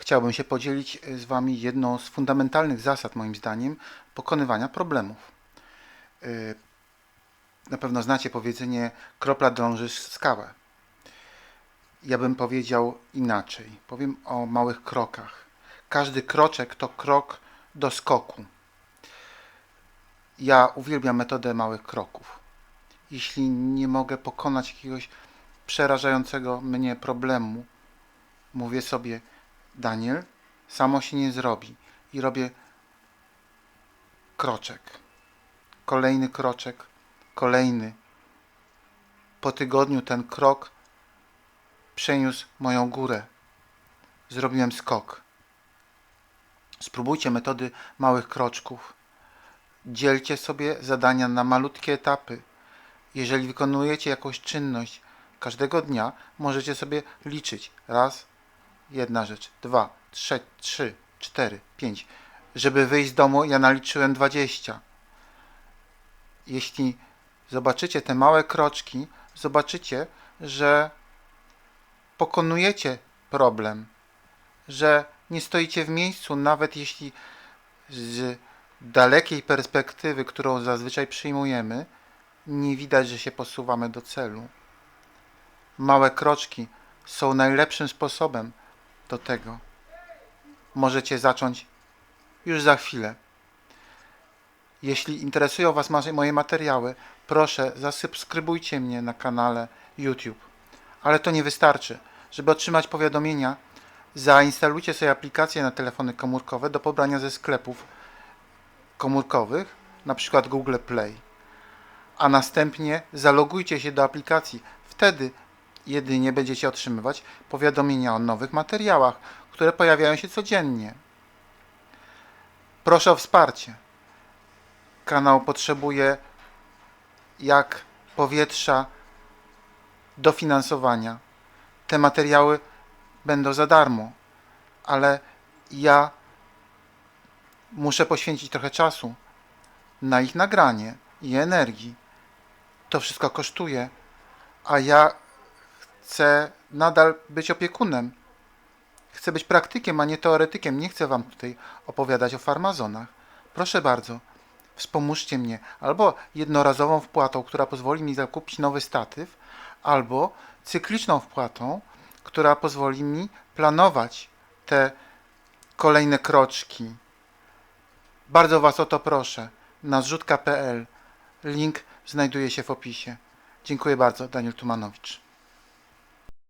chciałbym się podzielić e, z Wami jedną z fundamentalnych zasad, moim zdaniem, pokonywania problemów. E, Na pewno znacie powiedzenie kropla drąży skałę. Ja bym powiedział inaczej. Powiem o małych krokach. Każdy kroczek to krok do skoku. Ja uwielbiam metodę małych kroków. Jeśli nie mogę pokonać jakiegoś przerażającego mnie problemu, mówię sobie, Daniel, samo się nie zrobi. I robię kroczek. Kolejny kroczek, kolejny. Po tygodniu ten krok przeniósł moją górę. Zrobiłem skok. Spróbujcie metody małych kroczków. Dzielcie sobie zadania na malutkie etapy. Jeżeli wykonujecie jakąś czynność każdego dnia, możecie sobie liczyć. Raz, jedna rzecz, dwa, trzy, trzy, cztery, pięć. Żeby wyjść z domu, ja naliczyłem dwadzieścia. Jeśli zobaczycie te małe kroczki, zobaczycie, że pokonujecie problem, że nie stoicie w miejscu, nawet jeśli z dalekiej perspektywy, którą zazwyczaj przyjmujemy, nie widać, że się posuwamy do celu. Małe kroczki są najlepszym sposobem do tego. Możecie zacząć już za chwilę. Jeśli interesują Was moje materiały, proszę zasubskrybujcie mnie na kanale YouTube. Ale to nie wystarczy. Żeby otrzymać powiadomienia, zainstalujcie sobie aplikacje na telefony komórkowe do pobrania ze sklepów komórkowych, na przykład Google Play. A następnie zalogujcie się do aplikacji. Wtedy jedynie będziecie otrzymywać powiadomienia o nowych materiałach, które pojawiają się codziennie. Proszę o wsparcie. Kanał potrzebuje jak powietrza dofinansowania. Te materiały będą za darmo, ale ja muszę poświęcić trochę czasu na ich nagranie i energii. To wszystko kosztuje, a ja chcę nadal być opiekunem. Chcę być praktykiem, a nie teoretykiem. Nie chcę Wam tutaj opowiadać o farmazonach. Proszę bardzo, wspomóżcie mnie albo jednorazową wpłatą, która pozwoli mi zakupić nowy statyw, albo cykliczną wpłatą, która pozwoli mi planować te kolejne kroczki. Bardzo Was o to proszę. Na zrzutka.pl. Link znajduje się w opisie. Dziękuję bardzo, Daniel Tumanowicz.